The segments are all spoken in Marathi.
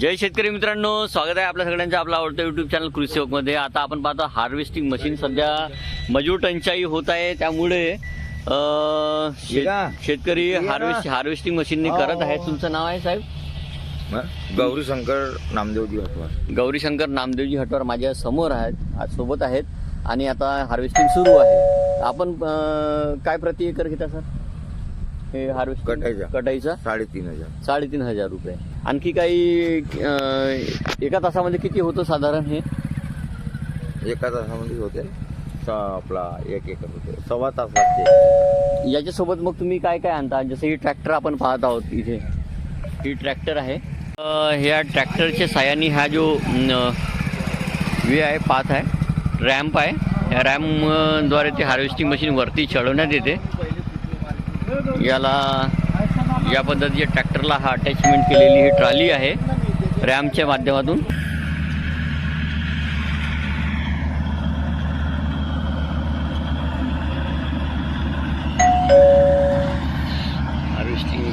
जय शेतकरी मित्रांनो स्वागत आहे आपल्या सगळ्यांचं आपलं आवडतं युट्यूब चॅनल कृषी सेवकमध्ये आता आपण पाहतो हार्वेस्टिंग मशीन सध्या मजूर टंचाई होत आहे. त्यामुळे. शेतकरी. हार्वेस्ट हार्वेस्टिंग मशीनने करत आहे तुमचं नाव आहे साहेब? गौरी शंकर नामदेवजी हटवार. गौरीशंकर नामदेवजी हटवार माझ्यासमोर आहेत. आज सोबत आहेत आणि आता हार्वेस्टिंग सुरू आहे. आपण काय प्रति एकर घेता सर? हे हार्वेस्ट कटाईचा. कटाईचा? साडेतीन हजार. साडेतीन हजार रुपये. आणखी काही अं, एका तासामध्ये किती होतं साधारण हे? एका तासामध्ये होते. स- आपला एक एकर होते. सव्वा तास लागते. याच्यासोबत मग तुम्ही काय काय आणता? जसं ही ट्रॅक्टर आपण पाहत आहोत इथे. ही ट्रॅक्टर आहे. अं, ह्या ट्रॅक्टरच्या साह्याने हा जो वे आहे पाथ आहे रॅम्प आहे. या रॅम्पद्वारे ते हार्वेस्टिंग मशीन वरती चढवण्यात येते. याला या पद्धतीच्या ट्रॅक्टरला हा अटॅचमेंट केलेली ही ट्रॉली आहे. रॅम्पच्या माध्यमातून हार्वेस्टिंग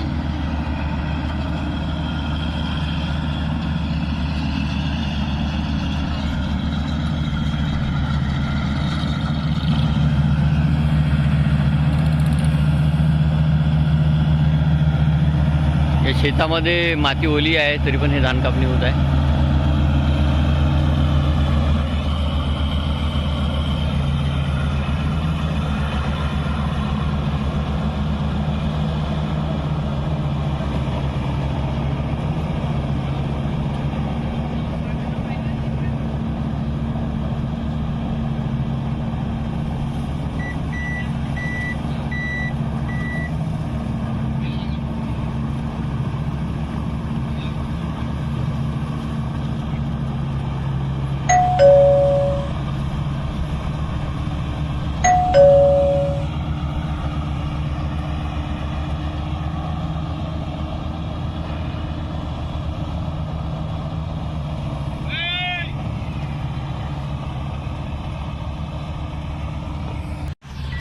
या शेतामध्ये माती ओली आहे तरी पण हे धान कापणी होत आहे.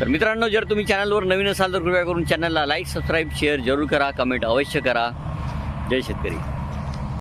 तर मित्रांनो जर तुम्ही चॅनलवर नवीन असाल तर कृपया करून चॅनलला लाईक सबस्क्राईब शेअर जरूर करा कमेंट अवश्य करा. जय शेतकरी.